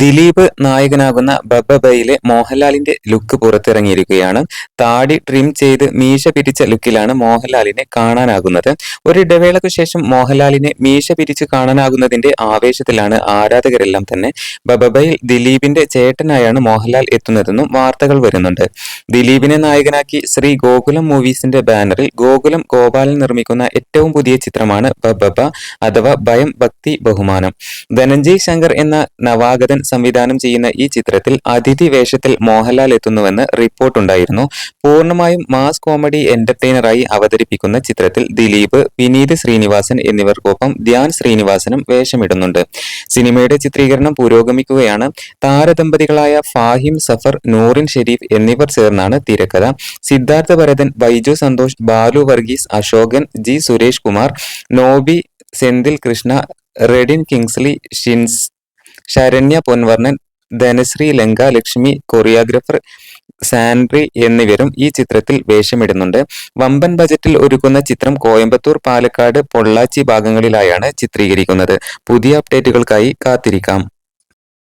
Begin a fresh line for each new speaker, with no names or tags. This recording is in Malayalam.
ദിലീപ് നായകനാകുന്ന ബബബയിലെ മോഹൻലാലിന്റെ ലുക്ക് പുറത്തിറങ്ങിയിരിക്കുകയാണ്. താടി ട്രിം ചെയ്ത് മീശ പിരിച്ച ലുക്കിലാണ് മോഹൻലാലിനെ കാണാനാകുന്നത്. ഒരു ഇടവേളയ്ക്കു ശേഷം മോഹൻലാലിനെ മീശ പിരിച്ച് കാണാനാകുന്നതിന്റെ ആവേശത്തിലാണ് ആരാധകരെല്ലാം തന്നെ. ബബബയിൽ ദിലീപിന്റെ ചേട്ടനായാണ് മോഹൻലാൽ എത്തുന്നതെന്നും വാർത്തകൾ വരുന്നുണ്ട്. ദിലീപിനെ നായകനാക്കി ശ്രീ ഗോകുലം മൂവീസിന്റെ ബാനറിൽ ഗോകുലം ഗോപാലൻ നിർമ്മിക്കുന്ന ഏറ്റവും പുതിയ ചിത്രമാണ് ബബബ അഥവാ ഭയം ഭക്തി ബഹുമാനം. ധനഞ്ജയ് ശങ്കർ എന്ന നവാഗതൻ സംവിധാനം ചെയ്യുന്ന ഈ ചിത്രത്തിൽ അതിഥി വേഷത്തിൽ മോഹൻലാൽ എത്തുന്നുവെന്ന് റിപ്പോർട്ടുണ്ടായിരുന്നു പൂർണമായും മാസ് കോമഡി എന്റർടൈനറായി അവതരിപ്പിക്കുന്ന ചിത്രത്തിൽ ദിലീപ് വിനീത് ശ്രീനിവാസൻ എന്നിവർക്കൊപ്പം ധ്യാൻ ശ്രീനിവാസനും വേഷമിടുന്നുണ്ട്. സിനിമയുടെ ചിത്രീകരണം പുരോഗമിക്കുകയാണ്. താരദമ്പതികളായ ഫാഹിം സഫർ നൂറിൻ ഷെരീഫ് എന്നിവർ ചേർന്നാണ് തിരക്കഥ. Siddhartha Bharathan Baiju Santhosh Balu Varghese Ashokan G Suresh Kumar Nobi Senthil Krishna Redin Kingsley Shins Saranya Ponvannan Dhanashree Lanka Lakshmi choreographer സാൻഡ്രി എന്നിവരും ഈ ചിത്രത്തിൽ വേഷമിടുന്നുണ്ട്. വമ്പൻ ബജറ്റിൽ ഒരുക്കുന്ന ചിത്രം കോയമ്പത്തൂർ പാലക്കാട് പൊള്ളാച്ചി ഭാഗങ്ങളിലായാണ് ചിത്രീകരിക്കുന്നത്. പുതിയ അപ്ഡേറ്റുകൾക്കായി കാത്തിരിക്കാം.